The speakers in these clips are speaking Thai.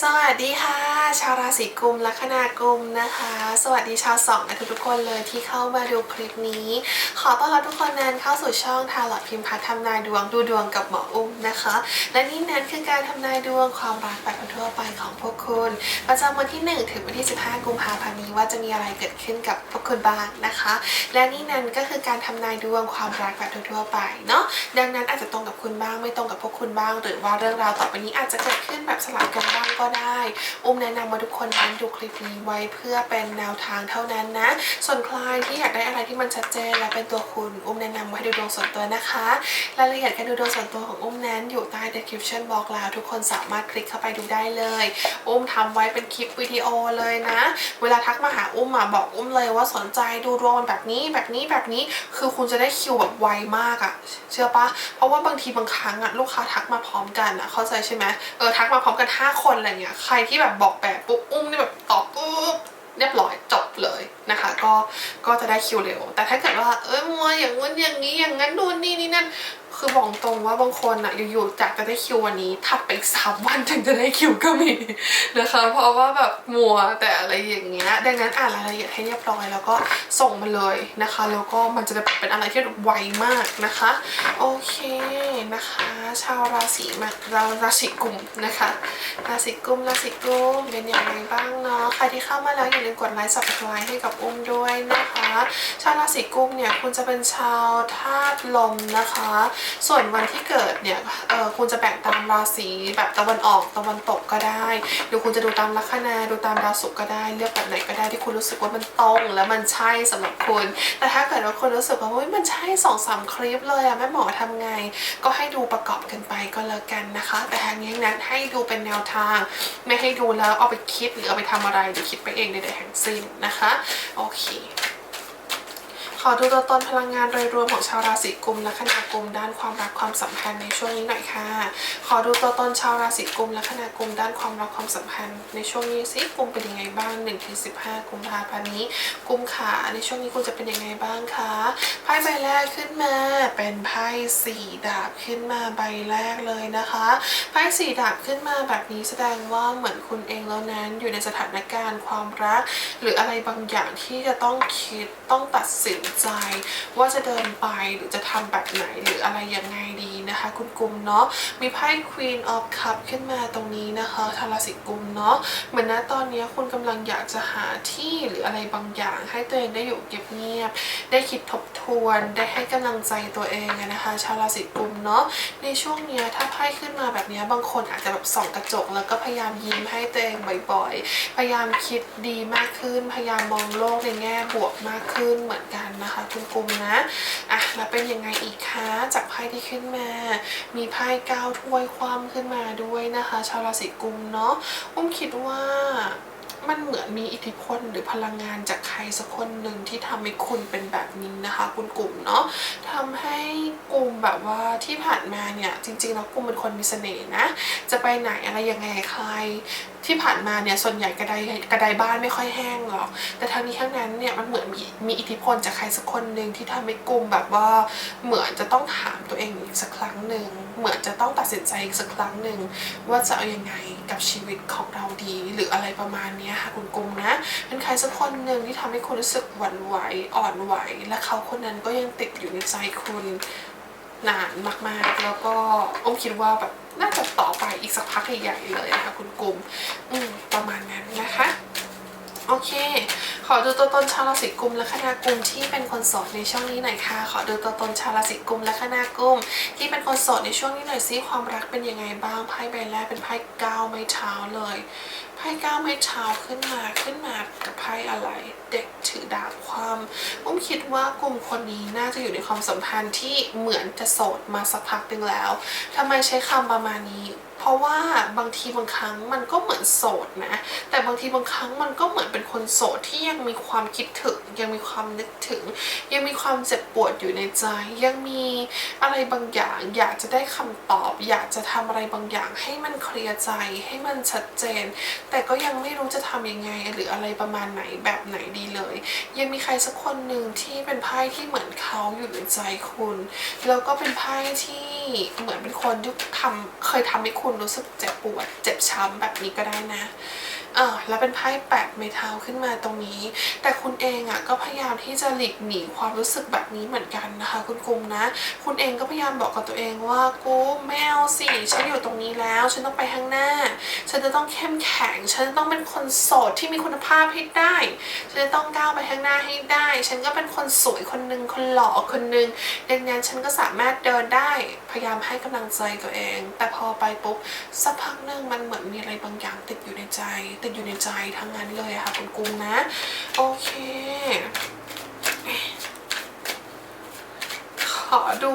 สวัสดีค่ะ ชาวราศีกุมลัคนากุมนะคะ สวัสดีชาวสองและทุกๆคนเลยที่เข้ามาดูคลิปนี้ ขอต้อนรับทุกคนนั้นเข้าสู่ช่องทาร์ลอตพิมพ์พัฒน์ทำนายดวงดูดวงกับหมออุ้มนะคะ และนี่นั้นคือการทำนายดวงความรักแบบทั่วไปของพวกคุณประจำวันที่ 1 ถึงวันที่ 15 กุมภาพันธ์นี้ว่าจะมีอะไรเกิดขึ้นกับพวกคุณบ้างนะคะ และนี่นั้นก็คือการทำนายดวงความรักแบบทั่วไปเนาะดังนั้นอาจจะตรงกับคุณบ้างไม่ตรงกับพวกคุณบ้าง หรือว่าเรื่องราวต่อไปนี้อาจจะเกิดขึ้นแบบสลับกันบ้างก็ได้ อุ้มแนะนำมาทุกคนนั้นดูคลิปนี้ไว้เพื่อเป็นแนวทางเท่านั้นนะ ส่วนใครที่อยากได้อะไรที่มันชัดเจนและเป็นตัวคุณ อุ้มแนะนำไว้ดูดวงส่วนตัวนะคะรายละเอียดการดูดวงส่วนตัวของอุ้มนั้นอยู่ใต้ description box แล้วทุกคนสามารถคลิกเข้าไปดูได้เลย อุ้มทำไว้เป็นคลิปวิดีโอเลยนะ เวลาทักมาหาอุ้มอะบอกอุ้มเลยว่าสนใจดูดวงแบบนี้แบบนี้แบบนี้คือคุณจะได้คิวแบบไวมากอะเชื่อปะเพราะว่าบางทีบางครั้งอะลูกค้าทักมาพร้อมกันอะเข้าใจใช่ไหมเออทักมาพร้อมกัน 5 คนอะไรเงี้ย ใครที่แบบบอกแบบปุ๊บอุ้มนี่แบบตอบปุ๊บเรียบร้อยจบเลยนะคะ ก็ก็จะได้คิวเร็ว แต่ถ้าเกิดว่าเอ้ยมัวอย่างงู้นอย่างนี้อย่างนั้นดูนนี่นี่นั่น คือบอกตรงว่าบางคนอะอยู่ๆจากจะได้คิววันนี้ถัดไปอีกสามวันถึงจะได้คิวก็มีนะคะ เพราะว่าแบบมัวแต่อะไรอย่างเงี้ยดังนั้นอ่านรายละเอียดให้เรียบร้อยแล้วก็ส่งมาเลยนะคะ แล้วก็มันจะเป็นอะไรที่ไวมากนะคะ โอเคนะคะ ชาวราศีมาเราราศีกุมนะคะ ราศีกุมราศีกุมเป็นยังไงบ้างเนาะใครที่เข้ามาแล้วอย่าลืมกดไลค์สับสไครต์ให้กับอุ้มด้วยนะคะ ชาวราศีกุมเนี่ยคุณจะเป็นชาวธาตุลมนะคะส่วนวันที่เกิดเนี่ยเออคุณจะแบ่งตามราศีแบบตะวันออกตะวันตกก็ได้ หรือคุณจะดูตามลัคนาดูตามดาวศุกร์ก็ได้ เลือกแบบไหนก็ได้ที่คุณรู้สึกว่ามันตรงและมันใช่สำหรับคุณ แต่ถ้าเกิดว่าคุณรู้สึกว่าเฮ้ยมันใช่สองสามคลิปเลยอะแม่หมอทำไง ก็ให้ดูประกอบกันไปก็แล้วกันนะคะ แต่ทางนี้นั้นให้ดูเป็นแนวทาง ไม่ให้ดูแล้วเอาไปคิดหรือเอาไปทำอะไรหรือคิดไปเองใดๆทั้งสิ้นนะคะโอเค ขอดูตัวตนพลังงานโดยรวมของชาวราศีกุมและคณากุมด้านความรักความสัมพันธ์ในช่วงนี้หน่อยค่ะ ขอดูตัวตนชาวราศีกุมและคณากุมด้านความรักความสัมพันธ์ในช่วงนี้สิกุมเป็นยังไงบ้าง1นถึงสิกุมภาพันธ์นี้ กุมขาในช่วงนี้คุณจะเป็นยังไงบ้างคะไพ่ใบแรกขึ้นมาเป็นไพ่สี่ดาบขึ้นมาใบแรกเลยนะคะไพ่สี่ดาบขึ้นมาแบบนี้แสดงว่าเหมือนคุณเองแล้วนั้นอยู่ในสถานการณ์ความรัก หรืออะไรบางอย่างที่จะต้องคิดต้องตัดสินใจ ว่าจะเดินไปหรือจะทำแบบไหนหรืออะไรยังไงดี นะคะคุณกุมเนาะมีไพ่ Queen of Cup ขึ้นมาตรงนี้นะคะทาราศีกุมเนาะเหมือนนะตอนนี้คุณกำลังอยากจะหาที่หรืออะไรบางอย่าง ให้ตัวเองได้อยู่เก็บเงียบ ได้คิดทบทวน ได้ให้กำลังใจตัวเองนะคะชาวราศีกุมเนาะในช่วงนี้ถ้าไพ่ขึ้นมาแบบนี้บางคนอาจจะแบบส่องกระจก แล้วก็พยายามยิ้มให้ตัวเองบ่อยๆ พยายามคิดดีมากขึ้น พยายามมองโลกในแง่บวกมากขึ้นเหมือนกันนะคะคุณกุมนะอะแล้วเป็นยังไงอีกคะจากไพ่ที่ขึ้นมามีไพ่เก้าถ้วยคว่ำขึ้นมาด้วยนะคะ ชาวราศีกุมเนาะอุ้มคิดว่ามันเหมือนมีอิทธิพลหรือพลังงานจากใครสักคนหนึ่งที่ทำให้คุณเป็นแบบนี้นะคะ คุณกลุ่มเนาะทำให้กลุ่มแบบว่าที่ผ่านมาเนี่ยจริงๆแล้วกลุ่มเป็นคนมีเสน่ห์นะ จะไปไหนอะไรยังไงใคร ที่ผ่านมาเนี่ยส่วนใหญ่กระไดกระไดบ้านไม่ค่อยแห้งหรอก แต่ทั้งนี้ทั้งนั้นเนี่ยมันเหมือนมีมีอิทธิพลจากใครสักคนหนึ่งที่ทำให้กลุ่มแบบว่าเหมือนจะต้องถามตัวเองอีกสักครั้งหนึ่งเหมือนจะต้องตัดสินใจอีกสักครั้งหนึ่งว่าจะเอายังไงกับชีวิตของเราดีหรืออะไรประมาณนี้ค่ะคุณกลุ่มนะเป็นใครสักคนหนึ่งที่ทำให้คุณรู้สึกหวั่นไหวอ่อนไหว และเขาคนนั้นก็ยังติดอยู่ในใจคุณ นานมากๆ แล้วก็อ้อมคิดว่าแบบน่าจะต่อไปอีกสักพักใหญ่ๆเลยนะคะคุณกุมอืมประมาณนั้นนะคะโอเค ขอดูตัวตนชาวราศีกุมและคณากุมที่เป็นคนโสดในช่วงนี้หน่อยค่ะ ขอดูตัวตนชาวราศีกุมและคณากุมที่เป็นคนโสดในช่วงนี้หน่อยซิความรักเป็นยังไงบ้าง ไพ่ใบแรกเป็นไพ่เก้าไม้เท้าเลย ไพ่เก้าไม้เท้าขึ้นมาขึ้นมา อะไรเด็กถือดาบความอุ้มคิดว่ากลุ่มคนนี้น่าจะอยู่ในความสัมพันธ์ที่เหมือนจะโสดมาสักพักหนึ่งแล้วทำไมใช้คำประมาณนี้ เพราะว่าบางทีบางครั้งมันก็เหมือนโสดนะ แต่บางทีบางครั้งมันก็เหมือนเป็นคนโสดที่ยังมีความคิดถึง ยังมีความนึกถึง ยังมีความเจ็บปวดอยู่ในใจ ยังมีอะไรบางอย่าง อยากจะได้คำตอบ อยากจะทำอะไรบางอย่าง ให้มันเคลียร์ใจให้มันชัดเจน แต่ก็ยังไม่รู้จะทำยังไงหรืออะไรประมาณไหนแบบไหนดีเลย ยังมีใครสักคนหนึ่งที่เป็นไพ่ที่เหมือนเขาอยู่ในใจคุณ แล้วก็เป็นไพ่ที่เหมือนเป็นคนที่ทำเคยทำให้คุณรู้สึกเจ็บปวด เจ็บช้ำแบบนี้ก็ได้นะ เออแล้วเป็นไพ่แปดเมทัลขึ้นมาตรงนี้ แต่คุณเองอะก็พยายามที่จะหลีกหนีความรู้สึกแบบนี้เหมือนกันนะคะ คุณกุมนะ คุณเองก็พยายามบอกกับตัวเองว่ากูไม่เอาสิฉันอยู่ตรงนี้แล้ว ฉันต้องไปข้างหน้า ฉันจะต้องเข้มแข็ง ฉันจะต้องเป็นคนโสดที่มีคุณภาพให้ได้ ฉันจะต้องก้าวไปข้างหน้าให้ได้ ฉันก็เป็นคนสวยคนหนึ่งคนหล่อคนหนึ่งดังนั้นฉันก็สามารถเดินได้พยายามให้กำลังใจตัวเอง แต่พอไปปุ๊บสักพักหนึ่งมันเหมือนมีอะไรบางอย่างติดอยู่ในใจติดอยู่ในใจทั้งนั้นเลยค่ะคุณกุ้งนะ โอเค ขอดู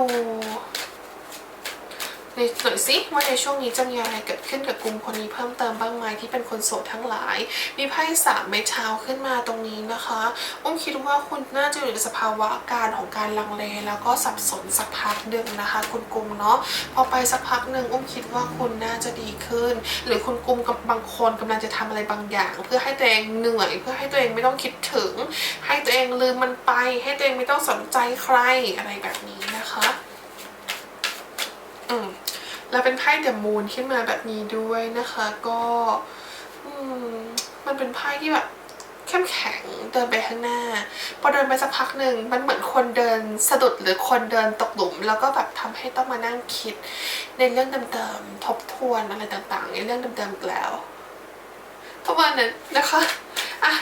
หน่อยสิว่าในช่วงนี้จะมีอะไรเกิดขึ้นกับกลุ่มคนนี้เพิ่มเติมบ้างไหมที่เป็นคนโสดทั้งหลาย มีไพ่สามไม้เท้าขึ้นมาตรงนี้นะคะอุ้มคิดว่าคุณน่าจะอยู่ในสภาวะการของการลังเล แล้วก็สับสนสักพักหนึ่งนะคะ คุณกลุ่มเนาะพอไปสักพักหนึ่งอุ้มคิดว่าคุณน่าจะดีขึ้น หรือคุณกลุ่มกับบางคนกำลังจะทำอะไรบางอย่าง เพื่อให้ตัวเองเหนื่อย เพื่อให้ตัวเองไม่ต้องคิดถึง ให้ตัวเองลืมมันไป ให้ตัวเองไม่ต้องสนใจใครอะไรแบบนี้นะคะ อืม แล้วเป็นไพ่เดอะมูนขึ้นมาแบบนี้ด้วยนะคะก็อมันเป็นไพ่ที่แบบเข้มแข็งเดินไปข้างหน้า พอเดินไปสักพักหนึ่งมันเหมือนคนเดินสะดุดหรือคนเดินตกหลุม แล้วก็แบบทำให้ต้องมานั่งคิด ในเรื่องเดิมๆทบทวนอะไรต่างๆ ในเรื่องเดิมๆแล้วประมาณนั้นนะคะอะ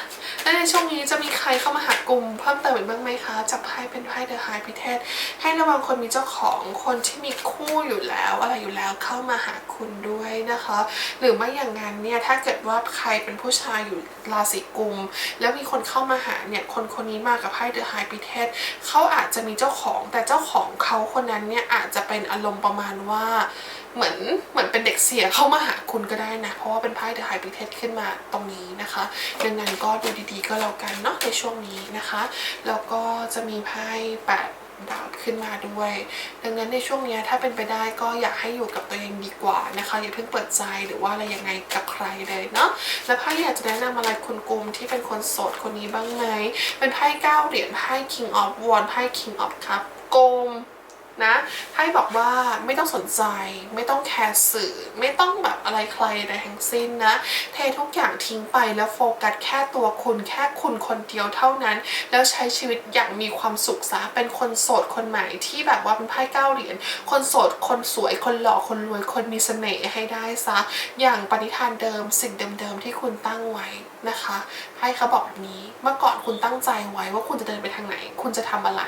แล้วในช่วงนี้จะมีใครเข้ามาหากลุ่มเพิ่มเติมอีกบ้างไหมคะจับไพ่เป็นไพ่เดอะไฮพิเทศให้ระวังคนมีเจ้าของคนที่มีคู่อยู่แล้วอะไรอยู่แล้วเข้ามาหาคุณด้วยนะคะ หรือไม่อย่างนั้นเนี่ยถ้าเกิดว่าใครเป็นผู้ชายอยู่ราศีกุม แล้วมีคนเข้ามาหาเนี่ยคนคนนี้มากับไพ่เดอะไฮพิเทศเขาอาจจะมีเจ้าของแต่เจ้าของเขาคนนั้นเนี่ยอาจจะเป็นอารมณ์ประมาณว่า เหมือนเหมือนเป็นเด็กเสียเข้ามาหาคุณก็ได้นะ เพราะว่าเป็นไพ่เดอะไฮพิเทสขึ้นมาตรงนี้นะคะดังนั้นก็ดูดีๆก็แล้วกันเนาะในช่วงนี้นะคะ แล้วก็จะมีไพ่แปดดาบขึ้นมาด้วย ดังนั้นในช่วงนี้ถ้าเป็นไปได้ก็อยากให้อยู่กับตัวเองดีกว่านะคะอย่าเพิ่งเปิดใจหรือว่าอะไรยังไงกับใครเลยเนาะแล้วไพ่อยากจะแนะนำอะไรคุณกลุ่มที่เป็นคนโสดคนนี้บ้างไหมเป็นไพ่เก้าเหรียญไพ่ King of w a n d ไพ่ King of Cup โกม นะไพ่บอกว่าไม่ต้องสนใจ ไม่ต้องแคร์สื่อ ไม่ต้องแบบอะไรใครใดทั้งสิ้นนะ เททุกอย่างทิ้งไปแล้วโฟกัสแค่ตัวคุณแค่คุณคนเดียวเท่านั้น แล้วใช้ชีวิตอย่างมีความสุขซะเป็นคนโสดคนใหม่ที่แบบว่าเป็นไพ่เก้าเหรียญคนโสดคนสวยคนหล่อคนรวยคนมีเสน่ห์ให้ได้ซะ อย่างปณิธานเดิมสิ่งเดิมๆที่คุณตั้งไว้นะคะไพ่เขาบอกแบบนี้เมื่อก่อนคุณตั้งใจไว้ว่าคุณจะเดินไปทางไหน คุณจะทำอะไร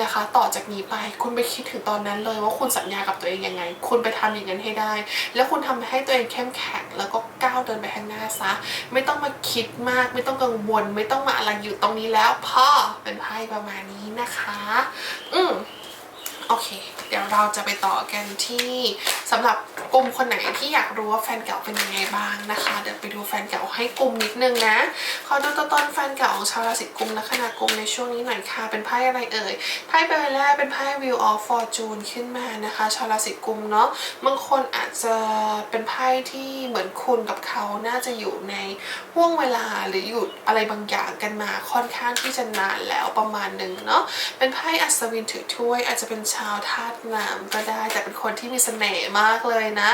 นะคะ ต่อจากนี้ไปคุณไปคิดถึงตอนนั้นเลยว่าคุณสัญญากับตัวเองยังไง คุณไปทำอย่างนั้นให้ได้ แล้วคุณทำให้ตัวเองเข้มแข็งแล้วก็ก้าวเดินไปข้างหน้าซะไม่ต้องมาคิดมาก ไม่ต้องกังวล ไม่ต้องมาอะไรอยู่ตรงนี้แล้วพ่อเป็นไพ่ประมาณนี้นะคะ อืม โอเค เดี๋ยวเราจะไปต่อกันที่สำหรับกลุ่มคนไหนที่อยากรู้ว่าแฟนเก่าเป็นยังไงบ้างนะคะ เดี๋ยวไปดูแฟนเก่าให้กลุ่มนิดนึงนะขอดูตัวตนแฟนเก่าของชาวราศีกุมและคณะกุมในช่วงนี้หน่อยค่ะ เป็นไพ่อะไรเอ่ยไพ่ใบแรกเป็นไพ่ Wheel of Fortune ขึ้นมานะคะ ชาวราศีกุมเนาะบางคนอาจจะเป็นไพ่ที่เหมือนคุณกับเขาน่าจะอยู่ในห่วงเวลาหรืออยู่อะไรบางอย่างกันมาค่อนข้างที่จะนานแล้วประมาณหนึ่งเนาะเป็นไพ่อัศวินถือถ้วยอาจจะเป็นชาวธาตุน้ำก็ได้แต่เป็นคนที่มีเสน่ห์มากเลยนะ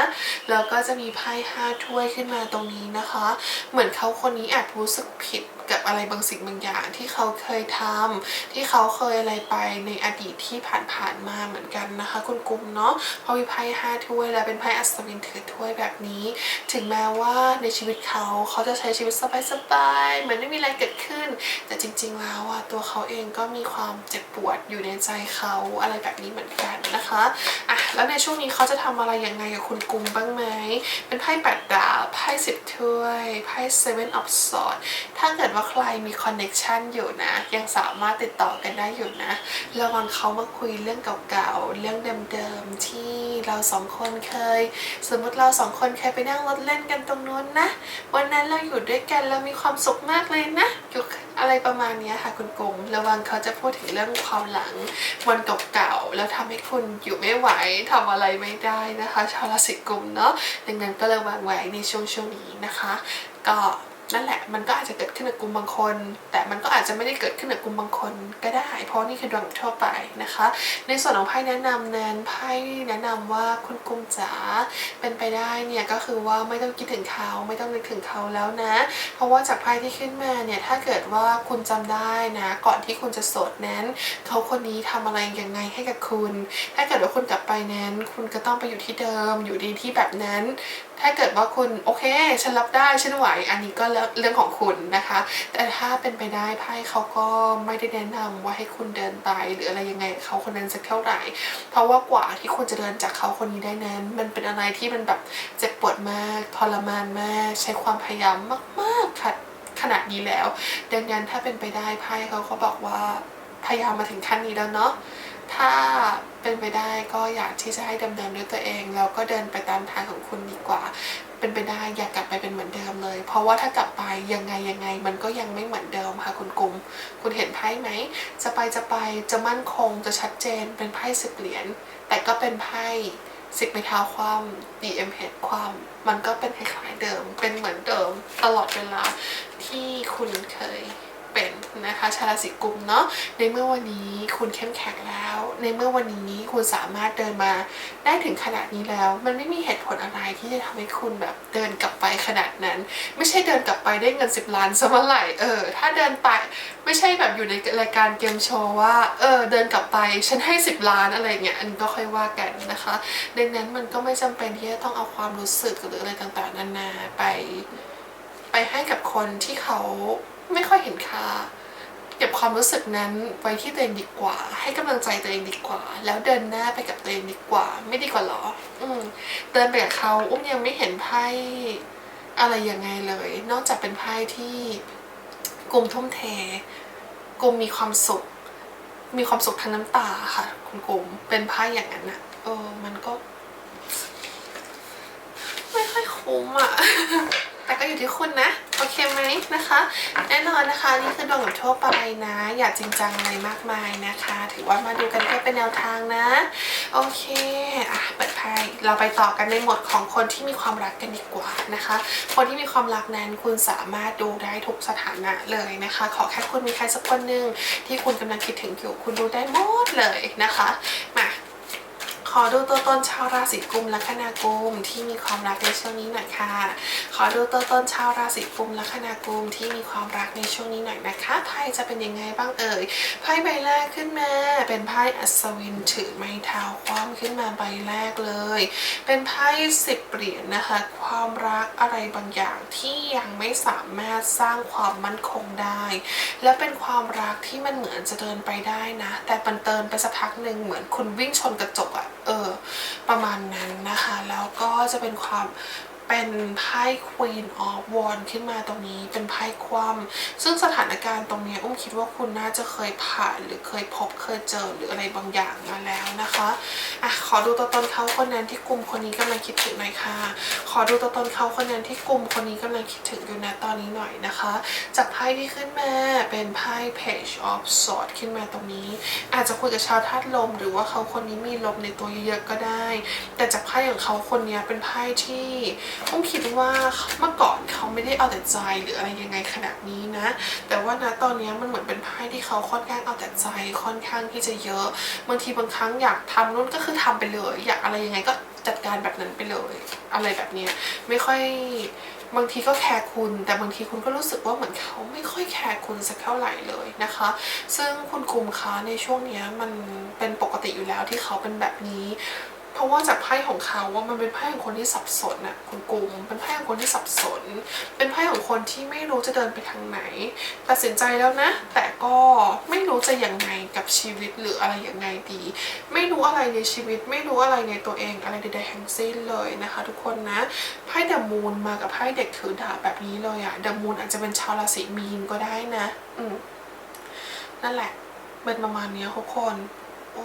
แล้วก็จะมีไพ่ห้าถ้วยขึ้นมาตรงนี้นะคะ เหมือนเขาคนนี้อาจรู้สึกผิด กับอะไรบางสิ่งบางอย่างที่เขาเคยทำที่เขาเคยอะไรไปในอดีตที่ผ่านๆมาเหมือนกันนะคะ คุณกุมเนาะเพราะมีไพ่ห้าถ้วยและเป็นไพ่อัศวินถือถ้วยแบบนี้ ถึงแม้ว่าในชีวิตเขาเขาจะใช้ชีวิตสบายๆเหมือนไม่มีอะไรเกิดขึ้น แต่จริง ๆ แล้วอะตัวเขาเองก็มีความเจ็บปวดอยู่ในใจเขาอะไรแบบนี้เหมือนกันนะคะอะแล้วในช่วงนี้เขาจะทำอะไรยังไงกับคุณกุมบ้างไหมเป็นไพ่แปดดาบไพ่สิบถ้วยไพ่ seven of swords ถ้าเกิดว่าใครมีคอนเน็ชันอยู่นะ ยังสามารถติดต่อกันได้อยู่นะ ระวังเขามาคุยเรื่องเก่าๆ เรื่องเดิมๆ ที่เราสองคนเคย สมมติเราสองคนเคยไปนั่งรถเล่นกันตรงนู้นนะ วันนั้นเราอยู่ด้วยกันเรามีความสุขมากเลยนะอยู่อะไรประมาณนี้ค่ะคุณกงระวังเขาจะพูดถึงเรื่องความหลังวันเก่าๆ แล้วทำให้คุณอยู่ไม่ไหวทำอะไรไม่ได้นะคะ ชาวราศีกุมเนาะดังนั้นก็ระวังไว้ในช่วงช่วงนี้นะคะ ก็ นั่นแหละมันก็อาจจะเกิดขึ้นกับกลุ่มบางคน แต่มันก็อาจจะไม่ได้เกิดขึ้นกับกลุ่มบางคนก็ได้ เพราะนี่คือดวงทั่วไปนะคะ ในส่วนของไพ่แนะนำนั้นไพ่แนะนำว่าคุณกุมจ๋าเป็นไปได้เนี่ยก็คือว่าไม่ต้องคิดถึงเขาไม่ต้องนึกถึงเขาแล้วนะ เพราะว่าจากไพ่ที่ขึ้นมาเนี่ยถ้าเกิดว่าคุณจำได้นะ ก่อนที่คุณจะโสดนั้นเขาคนนี้ทำอะไรยังไงให้กับคุณ ถ้าเกิดว่าคุณกลับไปนั้น คุณก็ต้องไปอยู่ที่เดิม อยู่ดีที่แบบนั้น ถ้าเกิดว่าคุณโอเคฉันรับได้ฉันไหวอันนี้ก็เรื่องของคุณนะคะ แต่ถ้าเป็นไปได้ไพ่เขาก็ไม่ได้แนะนำว่าให้คุณเดินไปหรืออะไรยังไงเขาคนนั้นสักเท่าไหร่ เพราะว่ากว่าที่คุณจะเดินจากเขาคนนี้ได้นั้น มันเป็นอะไรที่มันแบบเจ็บปวดมากทรมานมาก ใช้ความพยายามมาก ๆค่ะขนาดนี้แล้ว ดังนั้นถ้าเป็นไปได้ไพ่เขาก็บอกว่าพยายามมาถึงขั้นนี้แล้วเนาะ ถ้าเป็นไปได้ก็อยากที่จะให้ดำเนินด้วยตัวเองแล้วก็เดินไปตามทางของคุณดีกว่า เป็นไปได้อยากกลับไปเป็นเหมือนเดิมเลย เพราะว่าถ้ากลับไปยังไงยังไง มันก็ยังไม่เหมือนเดิมค่ะคุณกุมคุณเห็นไพ่ไหม จะไปจะไปจะมั่นคงจะชัดเจนเป็นไพ่สิบเหรียญแต่ก็เป็นไพ่สิบไม้เท้าความ DM เหตุความ มันก็เป็นคล้ายๆเดิม เป็นเหมือนเดิมตลอดเวลาที่คุณเคย เป็นนะคะชาวราศีกุมเนาะในเมื่อวันนี้คุณเข้มแข็งแล้ว ในเมื่อวันนี้คุณสามารถเดินมาได้ถึงขนาดนี้แล้ว มันไม่มีเหตุผลอะไรที่จะทำให้คุณแบบเดินกลับไปขนาดนั้น ไม่ใช่เดินกลับไปได้เงิน 10 ล้านซะเมื่อไหร่เออถ้าเดินไปไม่ใช่แบบอยู่ในรายการเกมโชว์ว่าเออเดินกลับไปฉันให้ 10 ล้านอะไรเงี้ยอันก็ค่อยว่ากันนะคะดังนั้นมันก็ไม่จำเป็นที่จะต้องเอาความรู้สึกหรืออะไรต่างๆนานาไป ไปให้กับคนที่เขา ไม่ค่อยเห็นค่าเก็บความรู้สึกนั้นไว้ที่ตัวเองดีกว่า ให้กำลังใจตัวเองดีกว่า แล้วเดินหน้าไปกับตัวเองดีกว่า ไม่ดีกว่าหรอ อืมเดินไปกับเขาอุ้มยังไม่เห็นไพ่อะไรยังไงเลย นอกจากเป็นไพ่ที่กลุ่มทุ่มเทกลุ่มมีความสุข มีความสุขทางน้ำตาค่ะคุณกลุ่มเป็นไพ่อย่างนั้นอะเออ มันก็ ไม่ค่อยคุ้มอะแต่ก็อยู่ที่คุณนะ โอเคไหมนะคะ แน่นอนนะคะนี่คือดวงแบบทั่วไปนะ อย่าจริงจังอะไรมากมายนะคะ ถือว่ามาดูกันแค่เป็นแนวทางนะ โอเคอะเปิดไพ่เราไปต่อกันในหมวดของคนที่มีความรักกันดีกว่านะคะ คนที่มีความรักนั้นคุณสามารถดูได้ทุกสถานะเลยนะคะ ขอแค่คุณมีใครสักคนหนึ่งที่คุณกำลังคิดถึงอยู่คุณดูได้หมดเลยนะคะมา อดูตัวตนชาวราศีกุมและคนากุมที่มีความรักในช่วงนี้หน่อยค่ะ ขอดูตัวตนชาวราศีกุมและคนากุมที่มีความรักในช่วงนี้หน่อยนะคะไพ่จะเป็นยังไงบ้างเอ่ยไพ่ใบแรกขึ้นมาเป็นไพ่อัศวินถือไม้เท้าความขึ้นมาใบแรกเลย เป็นไพ่สิบเหรียญนะคะ ความรักอะไรบางอย่างที่ยังไม่สามารถสร้างความมั่นคงได้ และเป็นความรักที่มันเหมือนจะเดินไปได้นะ แต่มันเตินไปสักพักหนึ่งเหมือนคุณวิ่งชนกระจกอะเออประมาณนั้นนะคะ แล้วก็จะเป็นความ เป็นไพ่ Queen of Wands ขึ้นมาตรงนี้เป็นไพ่คว่ำซึ่งสถานการณ์ตรงนี้อุ้มคิดว่าคุณน่าจะเคยผ่านหรือเคยพบเคยเจอหรืออะไรบางอย่างมาแล้วนะคะอะขอดูตัวตนเขาคนนั้นที่กลุ่มคนนี้กำลังคิดถึงหน่อยค่ะ ขอดูตัวตนเขาคนนั้นที่กลุ่มคนนี้กำลังคิดถึงอยู่นะตอนนี้หน่อยนะคะ จากไพ่ที่ขึ้นมาเป็นไพ่ Page of Swords ขึ้นมาตรงนี้ อาจจะคุยกับชาวธาตุลม หรือว่าเขาคนนี้มีลมในตัวเยอะๆก็ได้ แต่จากไพ่ของเขาคนนี้เป็นไพ่ที่ผมคิดว่าเมื่อก่อนเขาไม่ได้เอาแต่ใจหรืออะไรยังไงขนาดนี้นะ แต่ว่านะตอนนี้มันเหมือนเป็นไพ่ที่เขาค่อนข้างเอาแต่ใจค่อนข้างที่จะเยอะบางทีบางครั้งอยากทำนู่นก็คือทำไปเลย อยากอะไรยังไงก็จัดการแบบนั้นไปเลย อะไรแบบนี้ไม่ค่อยบางทีก็แคร์คุณ แต่บางทีคุณก็รู้สึกว่าเหมือนเขาไม่ค่อยแคร์คุณสักเท่าไหร่เลยนะคะ ซึ่งคุณคุมคะในช่วงนี้มันเป็นปกติอยู่แล้วที่เขาเป็นแบบนี้ เพราะว่าจากไพ่ของเขาว่ามันเป็นไพ่ของคนที่สับสนน่ะคุณกุมเป็นไพ่ของคนที่สับสน เป็นไพ่ของคนที่ไม่รู้จะเดินไปทางไหน ตัดสินใจแล้วนะ แต่ก็ไม่รู้จะยังไงกับชีวิตหรืออะไรยังไงดี ไม่รู้อะไรในชีวิต ไม่รู้อะไรในตัวเองอะไรใดๆทั้งสิ้นเลยนะคะ ทุกคนนะไพ่เดอะมูนมากับไพ่เด็กถือดาบแบบนี้เลยอะเดอะมูนอาจจะเป็นชาวราศีมีนก็ได้นะ อืมนั่นแหละเป็นประมาณนี้ทุกคนโอ้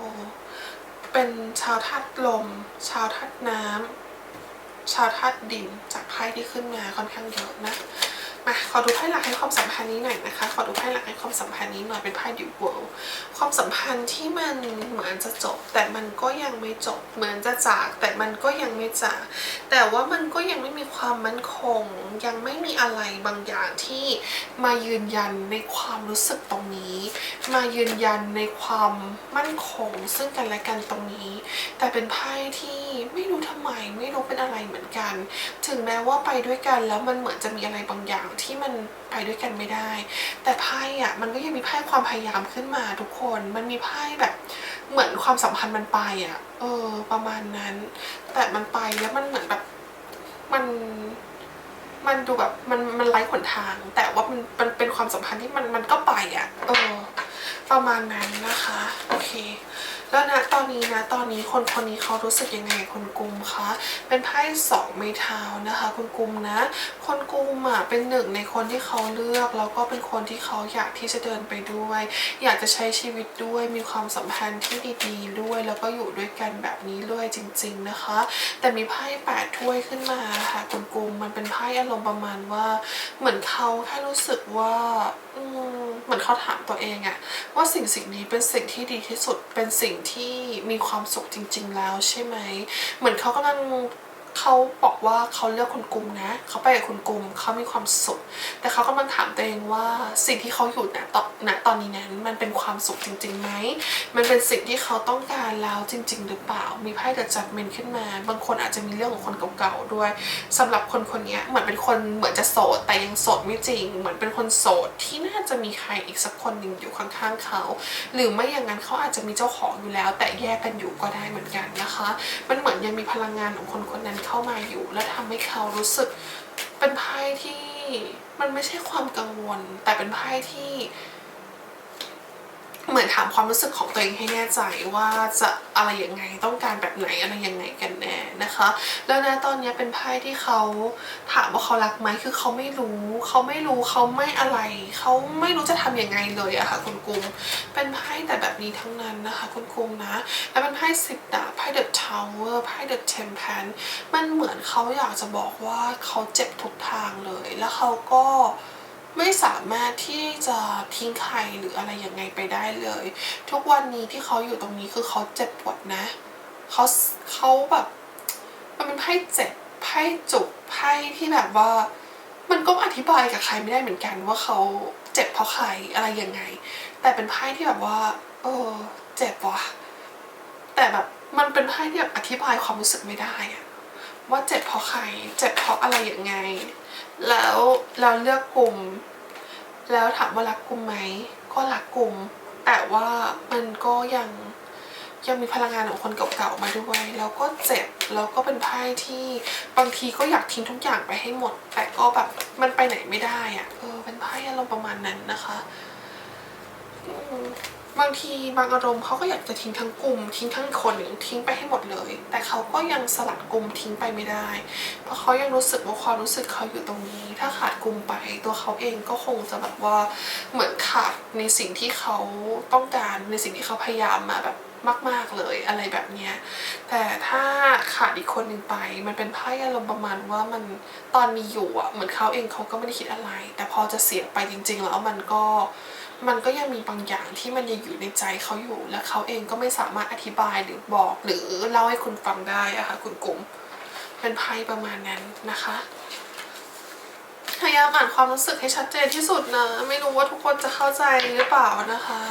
เป็นชาวธาตุลม ชาวธาตุน้ำชาวธาตุดินจากไพ่ที่ขึ้นมาค่อนข้างเยอะนะ มาขอดูไพ่หลักให้ความสัมพันธ์นี้หน่อยนะคะ ขอดูไพ่หลักให้ความสัมพันธ์นี้หน่อยเป็นไพ่ดิวเวิลความสัมพันธ์ที่มันเหมือนจะจบ แต่มันก็ยังไม่จบ เหมือนจะจาก แต่มันก็ยังไม่จาก แต่ว่ามันก็ยังไม่มีความมั่นคง ยังไม่มีอะไรบางอย่างที่มายืนยันในความรู้สึกตรงนี้ มายืนยันในความมั่นคง ซึ่งกันและกันตรงนี้ แต่เป็นไพ่ที่ไม่รู้ทำไม ไม่รู้เป็นอะไรเหมือนกัน ถึงแม้ว่าไปด้วยกันแล้วมันเหมือนจะมีอะไรบางอย่างที่มันไปด้วยกันไม่ได้ แต่ไพ่อะมันก็ยังมีไพ่ความพยายามขึ้นมาทุกคน มันมีไพ่แบบเหมือนความสัมพันธ์มันไปอะเออ ประมาณนั้น แต่มันไปแล้วมันเหมือนแบบมันมันดูแบบมันมันไร้หนทาง แต่ว่ามันมันเป็นความสัมพันธ์ที่มันมันก็ไปอะเออประมาณนั้นนะคะ โอเค แล้วนะตอนนี้นะตอนนี้คนคนนี้เขารู้สึกยังไงคุณกุมคะเป็นไพ่สองไม้เท้านะคะคุณกุมนะ คนกุมอะเป็นหนึ่งในคนที่เขาเลือกแล้วก็เป็นคนที่เขาอยากที่จะเดินไปด้วย อยากจะใช้ชีวิตด้วยมีความสัมพันธ์ที่ดีๆด้วย แล้วก็อยู่ด้วยกันแบบนี้ด้วยจริง ๆนะคะ แต่มีไพ่แปดถ้วยขึ้นมาค่ะคุณกุมมันเป็นไพ่อารมณ์ประมาณว่า เหมือนเขาแค่รู้สึกว่าอืม เหมือนเขาถามตัวเองอะว่าสิ่งสิ่งนี้เป็นสิ่งที่ดีที่สุดเป็นสิ่งที่มีความสุขจริง ๆ แล้วใช่ไหมเหมือนเขากำลัง เขาบอกว่าเขาเลือกคุณกุมนะ เขาไปกับคุณกุมเขามีความสุข แต่เขากำลังถามตัวเองว่าสิ่งที่เขาอยู่ณตอนณตอนนี้นั้น มันเป็นความสุขจริงๆไหม มันเป็นสิ่งที่เขาต้องการแล้วจริง ๆ หรือเปล่า มีไพ่เดอะจัดเมนขึ้นมา บางคนอาจจะมีเรื่องของคนเก่าๆด้วยสำหรับคนคนนี้เหมือนเป็นคนเหมือนจะโสด แต่ยังโสดไม่จริง เหมือนเป็นคนโสดที่น่าจะมีใครอีกสักคนหนึ่งอยู่ข้างๆเขา หรือไม่อย่างนั้นเขาอาจจะมีเจ้าของอยู่แล้ว แต่แยกกันอยู่ก็ได้เหมือนกันนะคะ มันเหมือนยังมีพลังงานของคนคนนั้นเข้ามาอยู่ และทำให้เขารู้สึกเป็นไพ่ที่มันไม่ใช่ความกังวล แต่เป็นไพ่ที่ เหมือนถามความรู้สึกของตัวเองให้แน่ใจว่าจะอะไรยังไงต้องการแบบไหนอะไรยังไงกันแน่นะคะ แล้วนะตอนนี้เป็นไพ่ที่เขาถามว่าเขารักไหมคือเขาไม่รู้ เขาไม่รู้เขาไม่อะไร เขาไม่รู้จะทำยังไงเลยอะค่ะคุณกุมเป็นไพ่แต่แบบนี้ทั้งนั้นนะคะ คุณกุมนะแล้วเป็นไพ่สิบดาบไพ่เดอะทาวเวอร์ไพ่เดอะเทมเพนมันเหมือนเขาอยากจะบอกว่าเขาเจ็บทุกทางเลย แล้วเขาก็ ไม่สามารถที่จะทิ้งใครหรืออะไรยังไงไปได้เลย ทุกวันนี้ที่เขาอยู่ตรงนี้คือเขาเจ็บปวดนะเขาเขาแบบมันเป็นไพ่เจ็บไพ่จุกไพ่ที่แบบว่า มันก็อธิบายกับใครไม่ได้เหมือนกันว่าเขาเจ็บเพราะใครอะไรยังไง แต่เป็นไพ่ที่แบบว่า เออ เจ็บว่ะแต่แบบมันเป็นไพ่ที่แบบอธิบายความรู้สึกไม่ได้อะ ว่าเจ็บเพราะใคร เจ็บเพราะอะไรยังไง แล้วเราเลือกกลุ่ม แล้วถามว่ารักกลุ่มไหม ก็รักกลุ่ม แต่ว่ามันก็ยังยังมีพลังงานของคนเก่าๆมาด้วย แล้วก็เจ็บ แล้วก็เป็นไพ่ที่บางทีก็อยากทิ้งทุกอย่างไปให้หมด แต่ก็แบบมันไปไหนไม่ได้อะเออ เป็นไพ่อารมณ์ประมาณนั้นนะคะ อืม บางทีบางอารมณ์เขาก็อยากจะทิ้งทั้งกลุ่มทิ้งทั้งคนหรือทิ้งไปให้หมดเลย แต่เขาก็ยังสลัดกลุ่มทิ้งไปไม่ได้ เพราะเขายังรู้สึกว่าความรู้สึกเขาอยู่ตรงนี้ ถ้าขาดกลุ่มไปตัวเขาเองก็คงจะแบบว่าเหมือนขาดในสิ่งที่เขาต้องการในสิ่งที่เขาพยายามมาแบบ มาก ๆเลยอะไรแบบเนี้ยแต่ถ้าขาดอีกคนหนึ่งไป มันเป็นไพ่อารมณ์ประมาณว่ามันตอนมีอยู่อะเหมือนเขาเองเขาก็ไม่ได้คิดอะไร แต่พอจะเสียไปจริง ๆ แล้วมันก็มันก็ยังมีบางอย่างที่มันยังอยู่ในใจเขาอยู่ และเขาเองก็ไม่สามารถอธิบายหรือบอกหรือเล่าให้คุณฟังได้อะค่ะคุณกลุ่มเป็นไพ่ประมาณนั้นนะคะพยายามอ่านความรู้สึกให้ชัดเจนที่สุดนะ ไม่รู้ว่าทุกคนจะเข้าใจหรือเปล่านะคะ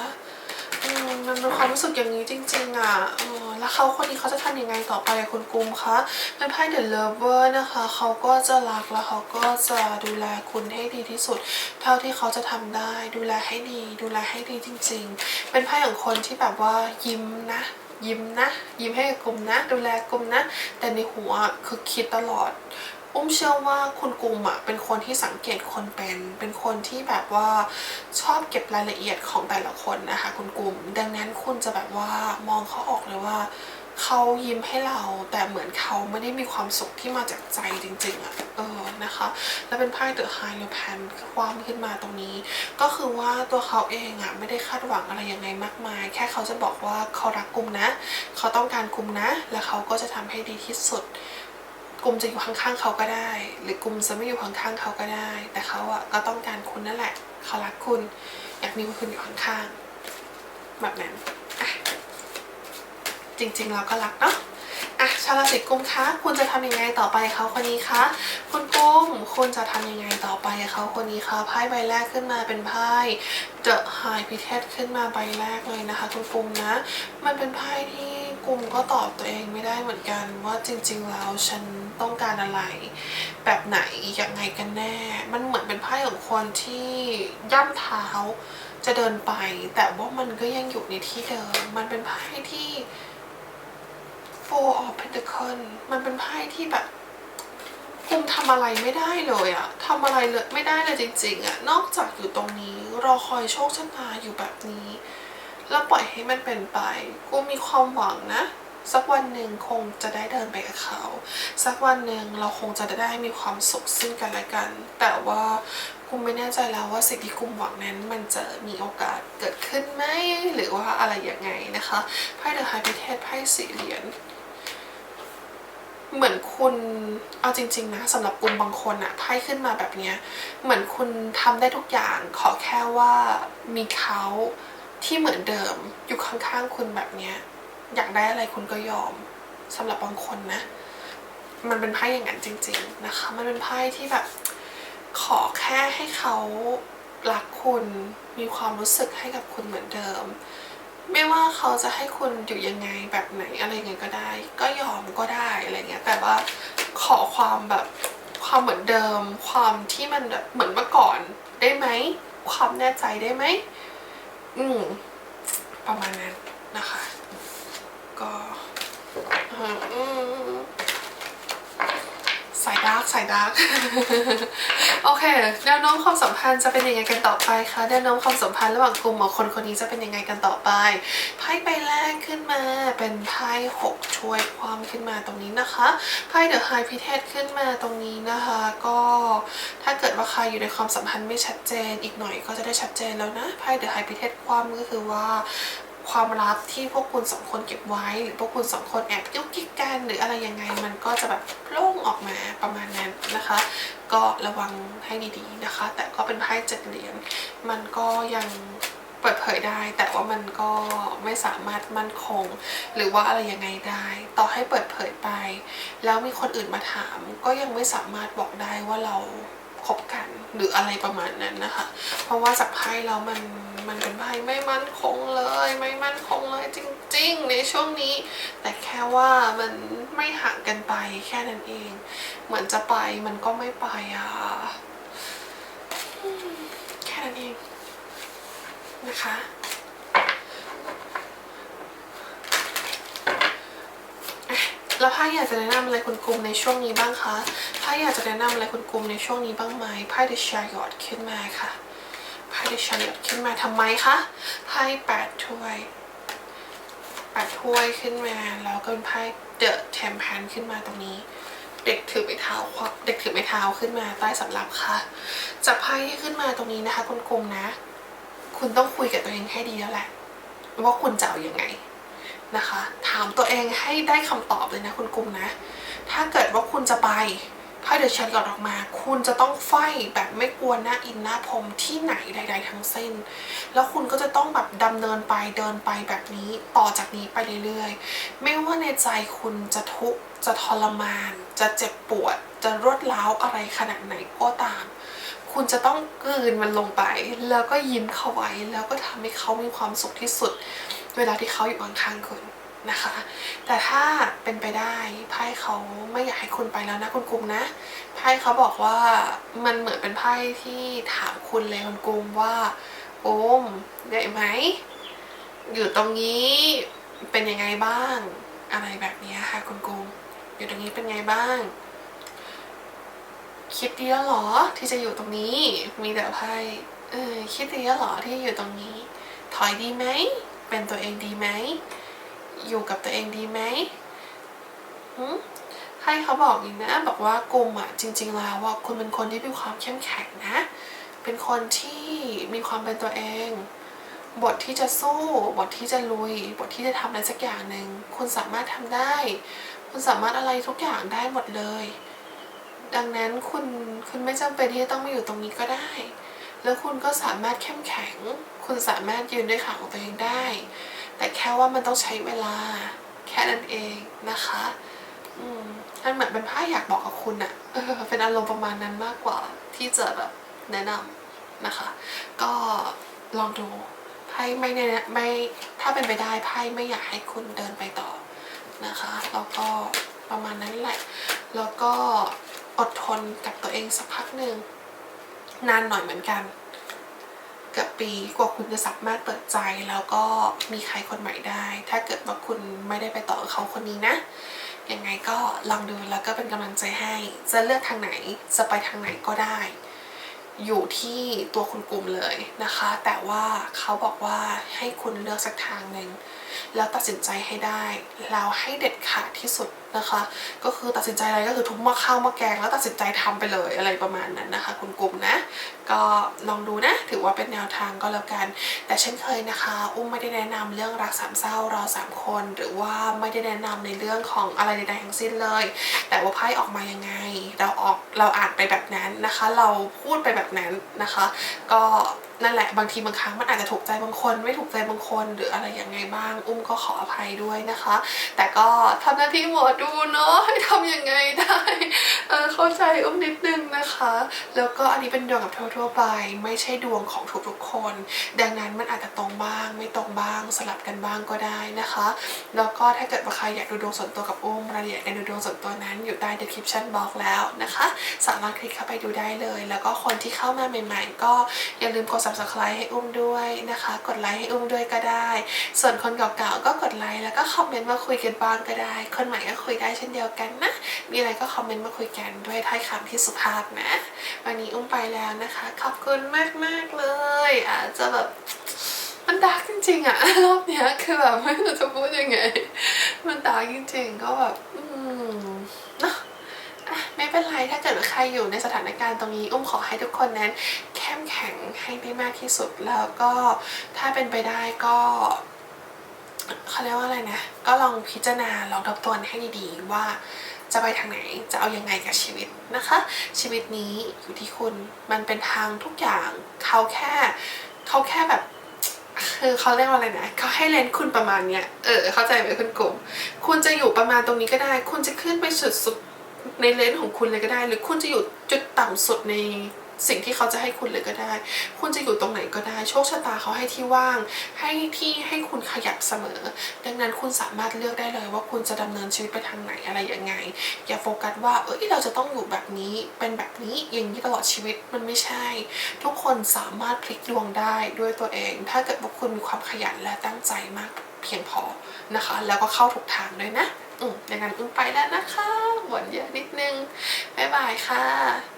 มันเป็นความรู้สึกอย่างนี้จริง ๆอะอแล้วเขาคนนี้เขาจะทำยังไงต่อไปคุณกุมคะเป็นไพ่เดอะเลเวอร์นะคะ เขาก็จะรักแล้วเขาก็จะดูแลคุณให้ดีที่สุด เท่าที่เขาจะทำได้ ดูแลให้ดี ดูแลให้ดีจริง ๆ เป็นไพ่ของคนที่แบบว่ายิ้มนะยิ้มนะ ยิ้มให้กับกลุ่มนะ ดูแลกลุ่มนะ แต่ในหัวคือคิดตลอด อุ้มเชื่อว่าคุณกุมอะเป็นคนที่สังเกตคนเป็น เป็นคนที่แบบว่าชอบเก็บรายละเอียดของแต่ละคนนะคะคุณกุม ดังนั้นคุณจะแบบว่ามองเขาออกเลยว่าเขายิ้มให้เราแต่เหมือนเขาไม่ได้มีความสุขที่มาจากใจจริงๆอะเออนะคะ แล้วเป็นไพ่เดอะไฮโลแพนความขึ้นมาตรงนี้ ก็คือว่าตัวเขาเองอะไม่ได้คาดหวังอะไรยังไงมากมาย แค่เขาจะบอกว่าเขารักกลุ่มนะ เขาต้องการกลุ่มนะ และเขาก็จะทำให้ดีที่สุด กลุ่มจะอยู่ข้างๆเขาก็ได้ หรือกลุ่มจะไม่อยู่ข้างๆเขาก็ได้ แต่เขาอะก็ต้องการคุณนั่นแหละเขารักคุณ อยากมีคุณอยู่ข้างๆแบบนั้นอะจริงๆเราก็รักเนาะอะชาวราศีกุมคะคุณจะทำยังไงต่อไปเขาคนนี้คะคุณกุมคุณจะทำยังไงต่อไปเขาคนนี้คะไพ่ใบแรกขึ้นมาเป็นไพ่ The High p r i e s t ขึ้นมาใบแรกเลยนะคะ คุณกุมนะ มันเป็นไพ่ที่ กุมก็ตอบตัวเองไม่ได้เหมือนกันว่าจริง ๆ แล้วฉันต้องการอะไร แบบไหนยังไงกันแน่ มันเหมือนเป็นไพ่ของคนที่ย่ำเท้าจะเดินไป แต่ว่ามันก็ยังอยู่ในที่เดิม มันเป็นไพ่ที่ Four of Pentacles มันเป็นไพ่ที่แบบกุมทำอะไรไม่ได้เลยอะทำอะไรเลยไม่ได้เลยจริง ๆอะนอกจากอยู่ตรงนี้รอคอยโชคชะตาอยู่แบบนี้ แล้วปล่อยให้มันเป็นไป กูมีความหวังนะ สักวันหนึ่งคงจะได้เดินไปกับเขา สักวันหนึ่งเราคงจะได้มีความสุขซึ่งกันและกัน แต่ว่ากูไม่แน่ใจแล้วว่าสิ่งที่กุมหวังนั้นมันจะมีโอกาสเกิดขึ้นไหมหรือว่าอะไรยังไงนะคะไพ่เดอะไฮพิเทสไพ่สี่เหรียญเหมือนคุณเอาจริง ๆ นะสำหรับกลุ่มบางคนอะไพ่ขึ้นมาแบบเนี้ยเหมือนคุณทำได้ทุกอย่างขอแค่ว่ามีเขา ที่เหมือนเดิมอยู่ข้างๆคุณแบบเนี้ยอยากได้อะไรคุณก็ยอมสำหรับบางคนนะ มันเป็นไพ่อย่างนั้นจริง ๆนะคะ มันเป็นไพ่ที่แบบขอแค่ให้เขารักคุณมีความรู้สึกให้กับคุณเหมือนเดิม ไม่ว่าเขาจะให้คุณอยู่ยังไงแบบไหนอะไรไงก็ได้ ก็ยอมก็ได้อะไรเงี้ยแต่ว่าขอความแบบความเหมือนเดิม ความที่มันแบบเหมือนเมื่อก่อนได้ไหมความแน่ใจได้ไหม อืมประมาณนั้นนะคะ ก็อืม สายดาร์กสายดาร์กโอเคแนวโน้มความสัมพันธ์จะเป็นยังไงกันต่อไปคะแนวโน้มความสัมพันธ์ระหว่างกลุ่มของคนคนนี้จะเป็นยังไงกันต่อไปไพ่ใบแรกขึ้นมา เป็นไพ่หกช่วยความขึ้นมาตรงนี้นะคะไพ่เดอะไฮพิเทสขึ้นมาตรงนี้นะคะ ก็ถ้าเกิดว่าใครอยู่ในความสัมพันธ์ไม่ชัดเจน อีกหน่อยก็จะได้ชัดเจนแล้วนะไพ่เดอะไฮพิเทสความก็คือว่า ความลับที่พวกคุณสองคนเก็บไว้ หรือพวกคุณสองคนแอบยุกยิกกันหรืออะไรยังไง มันก็จะแบบโล่งออกมาประมาณนั้นนะคะ ก็ระวังให้ดีๆนะคะ แต่ก็เป็นไพ่เจ็ดเหรียญมันก็ยังเปิดเผยได้ แต่ว่ามันก็ไม่สามารถมั่นคง หรือว่าอะไรยังไงได้ ต่อให้เปิดเผยไป แล้วมีคนอื่นมาถาม ก็ยังไม่สามารถบอกได้ว่าเรา คบกันหรืออะไรประมาณนั้นนะคะ เพราะว่าจากไพ่แล้วมันมันเป็นไพ่ไม่มั่นคงเลย ไม่มั่นคงเลยจริง ๆ ในช่วงนี้ แต่แค่ว่ามันไม่ห่างกันไปแค่นั้นเอง เหมือนจะไปมันก็ไม่ไปอะแค่นั้นเองนะคะ แล้วไพ่อยากจะแนะนำอะไรคุณกลุ่มในช่วงนี้บ้างคะไพ่อยากจะแนะนำอะไรคุณกลุ่มในช่วงนี้บ้างไหมไพ่เดชายอดขึ้นมาค่ะไพ่เดชายอดขึ้นมาทำไมคะไพ่แปดถ้วยแปดถ้วยขึ้นมาแล้วก็เป็นไพ่เดอะเทมแพนขึ้นมาตรงนี้เด็กถือไม้เท้าเด็กถือไม้เท้าขึ้นมาใต้สำรับค่ะจากไพ่ที่ขึ้นมาตรงนี้นะคะคุณกลุ่มนะ คุณต้องคุยกับตัวเองให้ดีแล้วแหละว่าคุณจะเอาอยัางไง นะคะ ถามตัวเองให้ได้คำตอบเลยนะคุณกุมนะ ถ้าเกิดว่าคุณจะไปไพ่เดอะชันก่อนออกมา คุณจะต้องไฟแบบไม่กลัวหน้าอินหน้าพรมที่ไหนใด ๆ ทั้งสิ้น แล้วคุณก็จะต้องแบบดำเนินไปเดินไปแบบนี้ต่อจากนี้ไปเรื่อยๆ ไม่ว่าในใจคุณจะทุกข์จะทรมาน จะเจ็บปวด จะรวดร้าวอะไรขนาดไหนก็ตาม คุณจะต้องกลืนมันลงไป แล้วก็ยิ้มเขาไว้แล้วก็ทำให้เขามีความสุขที่สุด เวลาที่เขาอยู่ข้างๆคุณนะคะ แต่ถ้าเป็นไปได้ไพ่เขาไม่อยากให้คุณไปแล้วนะคุณกุมนะไพ่เขาบอกว่ามันเหมือนเป็นไพ่ที่ถามคุณเลยคุณกุมว่าโอมได้ไหมอยู่ตรงนี้เป็นยังไงบ้าง อะไรแบบนี้ค่ะคุณกุมอยู่ตรงนี้เป็นไงบ้าง คิดดีแล้วหรอที่จะอยู่ตรงนี้ มีแต่ไพ่เออคิดดีแล้วหรอที่อยู่ตรงนี้ ถอยดีไหม เป็นตัวเองดีไหม อยู่กับตัวเองดีไหมหืมให้เขาบอกอีกนะ บอกว่ากลุ่มอะจริง ๆ แล้วว่าคุณเป็นคนที่มีความเข้มแข็งนะ เป็นคนที่มีความเป็นตัวเอง บทที่จะสู้ บทที่จะลุย บทที่จะทำอะไรสักอย่างหนึ่งคุณสามารถทำได้ คุณสามารถอะไรทุกอย่างได้หมดเลย ดังนั้นคุณคุณไม่จำเป็นที่จะต้องมาอยู่ตรงนี้ก็ได้ แล้วคุณก็สามารถเข้มแข็ง คุณสามารถยืนด้วยขาของตัวเองได้ แต่แค่ว่ามันต้องใช้เวลา แค่นั้นเองนะคะอืมมันเหมือนเป็นไพ่อยากบอกกับคุณอะเออเป็นอารมณ์ประมาณนั้นมากกว่า ที่จะแบบแนะนำนะคะ ก็ลองดูไพ่ไม่แนะไม่ถ้าเป็นไปได้ไพ่ไม่อยากให้คุณเดินไปต่อนะคะแล้วก็ประมาณนั้นแหละ แล้วก็อดทนกับตัวเองสักพักหนึ่งนานหน่อยเหมือนกัน เกือบปีกว่าคุณจะสามารถเปิดใจแล้วก็มีใครคนใหม่ได้ ถ้าเกิดว่าคุณไม่ได้ไปต่อกับเขาคนนี้นะยังไงก็ลองดูแล้วก็เป็นกำลังใจให้ จะเลือกทางไหนจะไปทางไหนก็ได้ อยู่ที่ตัวคุณกลุ่มเลยนะคะ แต่ว่าเขาบอกว่าให้คุณเลือกสักทางหนึ่งแล้วตัดสินใจให้ได้แล้วให้เด็ดขาดที่สุด นะคะ ก็คือตัดสินใจอะไรก็คือทุบหม้อข้าวหม้อแกงแล้วตัดสินใจทำไปเลยอะไรประมาณนั้นนะคะ คุณกลุ่มนะ ก็ลองดูนะ ถือว่าเป็นแนวทางก็แล้วกัน แต่เช่นเคยนะคะ อุ้มไม่ได้แนะนำเรื่องรักสามเศร้าเราสามคน หรือว่าไม่ได้แนะนำในเรื่องของอะไรใดๆทั้งสิ้นเลย แต่ว่าไพ่ออกมายังไง เราออกเราอ่านไปแบบนั้นนะคะ เราพูดไปแบบนั้นนะคะ ก็นั่นแหละบางทีบางครั้งมันอาจจะถูกใจบางคน ไม่ถูกใจบางคนหรืออะไรยังไงบ้าง อุ้มก็ขออภัยด้วยนะคะ แต่ก็ทำหน้าที่หมอดูเนาะให้ทำยังไงได้เข้าใจอุ้มนิดนึงนะคะ แล้วก็อันนี้เป็นดวงกับทั่วๆไป ไม่ใช่ดวงของทุกๆคน ดังนั้นมันอาจจะตรงบ้าง ไม่ตรงบ้างสลับกันบ้างก็ได้นะคะ แล้วก็ถ้าเกิดว่าใครอยากดูดวงส่วนตัวกับอุ้มรายละเอียดการดูดวงส่วนตัวนั้นอยู่ใต้ description box แล้วนะคะ สามารถคลิกเข้าไปดูได้เลย แล้วก็คนที่เข้ามาใหม่ ๆ ก็อย่าลืมกด subscribe ให้อุ้มด้วยนะคะ กดไลค์ให้อุ้มด้วยก็ได้ ส่วนคนเก่าๆก็กดไลค์แล้วก็คอมเมนต์มาคุยกันบ้างก็ได้ คนใหม่ก็คุยได้เช่นเดียวกันนะ มีอะไรก็คอมเมนต์มาคุยกันด้วยถ้อยคำที่สุภาพนะ วันนี้อุ้มไปแล้วนะคะ ขอบคุณมากๆเลย อาจจะแบบมันดาร์กจริงๆอะรอบเนี้ยคือแบบไม่รู้จะพูดยังไง มันดาร์กจริงๆ ก็แบบอืมเนะอะไม่เป็นไรถ้าเกิดใครอยู่ในสถานการณ์ตรงนี้ อุ้มขอให้ทุกคนนั้น เข้มแข็งให้ได้มากที่สุดแล้วก็ถ้าเป็นไปได้ก็ เขาเรียกว่าอะไรนะ ก็ลองพิจารณาลองทบทวนให้ดีๆ ว่าจะไปทางไหนจะเอายังไงกับชีวิตนะคะ ชีวิตนี้อยู่ที่คุณมันเป็นทางทุกอย่างเขาแค่เขาแค่แบบคือเขาเรียกว่าอะไรนะเขาให้เลนส์คุณประมาณเนี้ยเออเข้าใจไหมคุณกลุ่มคุณจะอยู่ประมาณตรงนี้ก็ได้ คุณจะขึ้นไปสุดสุดในเลนส์ของคุณเลยก็ได้ หรือคุณจะอยู่จุดต่ำสุดใน สิ่งที่เขาจะให้คุณเลยก็ได้ คุณจะอยู่ตรงไหนก็ได้ โชคชะตาเขาให้ที่ว่าง ให้ที่ให้คุณขยับเสมอ ดังนั้นคุณสามารถเลือกได้เลยว่าคุณจะดำเนินชีวิตไปทางไหนอะไรยังไง อย่าโฟกัสว่า เอ้ยเราจะต้องอยู่แบบนี้ เป็นแบบนี้ อย่างนี้ตลอดชีวิต มันไม่ใช่ ทุกคนสามารถพลิกดวงได้ด้วยตัวเอง ถ้าเกิดว่าคุณมีความขยันและตั้งใจมากเพียงพอนะคะ แล้วก็เข้าถูกทางด้วยนะ อืมอย่างนั้นอุ้มไปแล้วนะคะหวนเยอะนิดนึง บ๊ายบายค่ะ